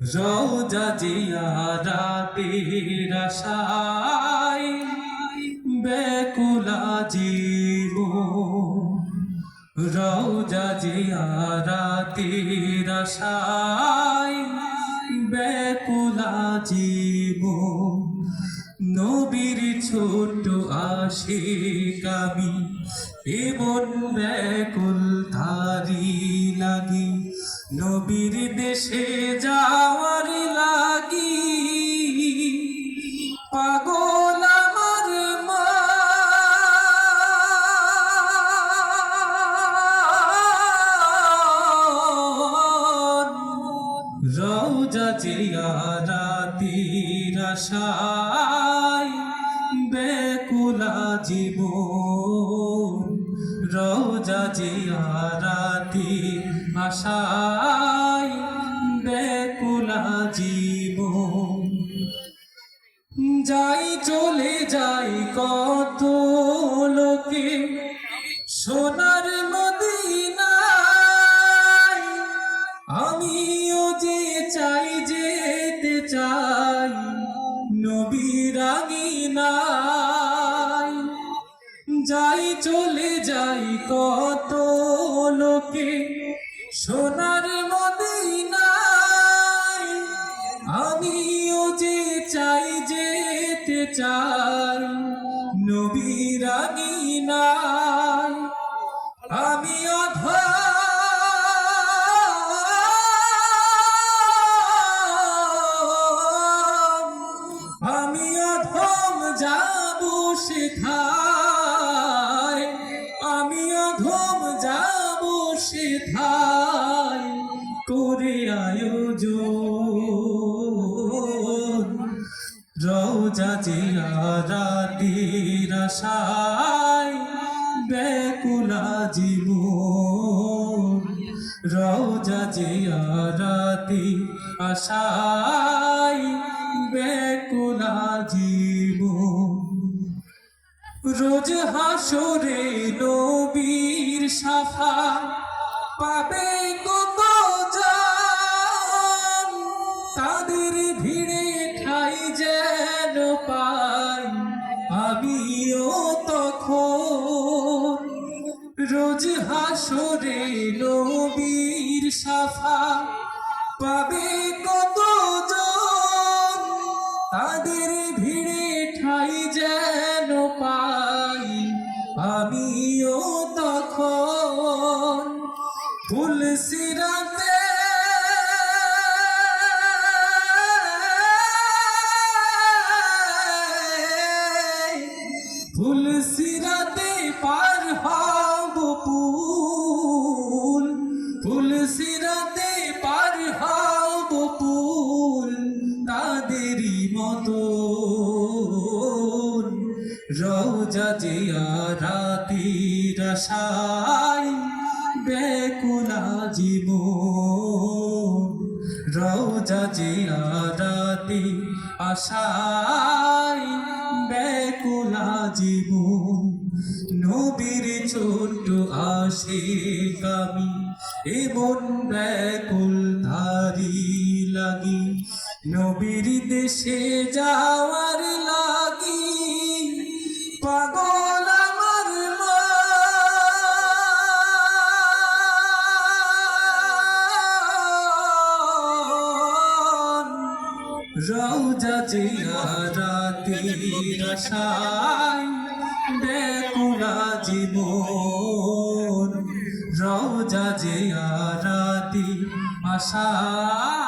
রোজা জিয়ারাতের আশায় বেকুলা জীব রোজা জিয়ারাতের আশায় বেকুলা জীব নবীর ছোট আশিক আমি, এমন ব্যাকুল ধারি লাগি। নবীর দেশে যাওয়ার লাগি। পাগল আমার মা। রৌজা জিয়ারাতির আশায় বেকুলা জীব রৌজা জিয়ারাতি আশায় বেকুলা জীব যাই চলে যাই কত লোকে, সোনার মদিনায় আমিও যে চাই, যেতে চাই নবীর আঙিনায়। যাই চলে যাই কত লোকে সোনার মদিনায় আমিও যে চাই যেতে চাই নবীর আঙিনায় আমি অধম যাব সেথায়, আমি অধম যাব সেথায় করে আয়োজন রৌজা জিয়ারাতির আশায় বেকুলা জীব রৌজা জিয়ারাতি আশায় বেকুলা জীব রোজ হাসরে নবীর সাফা পাবে তাদের ভিড়ে ঠাই যেন পাই আমিও তখন রোজ হাসরে নবীর সাফা পাবে কত তাদের ভিড়ে মতো রৌজা জিয়া রাতির আশায় বেকুলা জীব রৌজা জিয়া রাতি আশাই বেকুলা জীব নবীর ছোট আসে কামি এমন ব্যাকুল ধারি লাগি। নবীর দেশে যাওয়ার লাগি পাগল আমার। রৌজা জিয়ারাতির আশায় বেকুলা জীবন রৌজা জিয়ারাতি আশায়